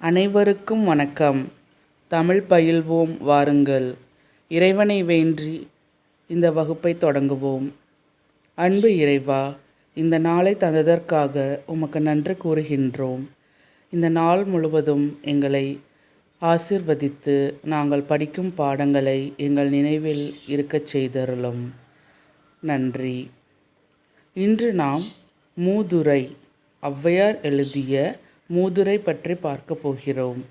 அனைவருக்கும் வணக்கம். தமிழ் பயில்வோம் வாருங்கள். இறைவனை வேண்டி இந்த வகுப்பை தொடங்குவோம். அன்பு இறைவா இந்த நாளை தந்ததற்காக உமக்கு நன்றி கூறுகின்றோம். இந்த நாள் முழுவதும் எங்களை ஆசிர்வதித்து நாங்கள் படிக்கும் பாடங்களை எங்கள் நினைவில் இருக்கச் செய்தருளும். நன்றி. இன்று நாம் மூதுரை ஔவையார் எழுதிய மூதுரை பற்றி பார்க்க போகிறோம்.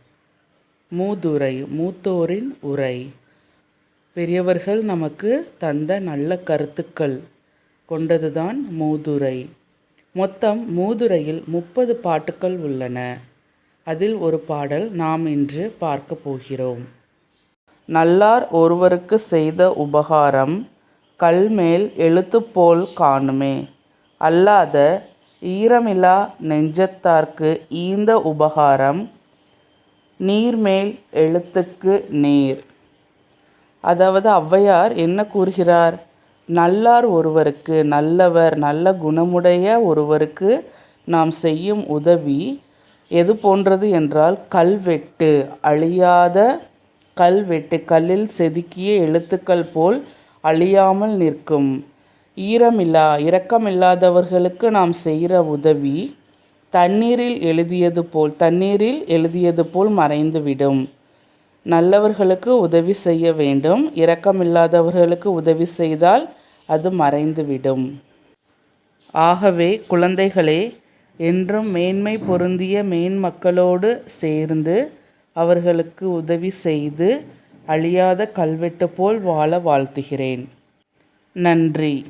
மூதுரை மூத்தோரின் உரை. பெரியவர்கள் நமக்கு தந்த நல்ல கருத்துக்கள் கொண்டதுதான் மூதுரை. மொத்தம் மூதுரையில் முப்பது பாட்டுக்கள் உள்ளன. அதில் ஒரு பாடல் நாம் இன்று பார்க்க போகிறோம். நல்லார் ஒருவருக்கு செய்த உபகாரம் கல்மேல் எழுத்து போல் காணுமே. அல்லாத ஈரமிலா நெஞ்சத்தார்க்கு ஈந்த உபகாரம் நீர்மேல் எழுத்துக்கு நேர். அதாவது ஔவையார் என்ன கூறுகிறார்? நல்லார் ஒருவருக்கு நல்லவர் நல்ல குணமுடைய ஒருவருக்கு நாம் செய்யும் உதவி எது போன்றது என்றால் கல்வெட்டு அழியாத கல்வெட்டு கல்லில் செதுக்கிய எழுத்துக்கள் போல் அழியாமல் நிற்கும். ஈரமில்லா இரக்கமில்லாதவர்களுக்கு நாம் செய்கிற உதவி தண்ணீரில் எழுதியது போல் தண்ணீரில் எழுதியது போல் மறைந்துவிடும். நல்லவர்களுக்கு உதவி செய்ய வேண்டும் இரக்கமில்லாதவர்களுக்கு உதவி செய்தால் அது மறைந்துவிடும். ஆகவே குழந்தைகளே என்றும் மேன்மை பொருந்திய மேன்மக்களோடு சேர்ந்து அவர்களுக்கு உதவி செய்து அழியாத கல்வெட்டு போல் வாழ வாழ்த்துகிறேன். நன்றி.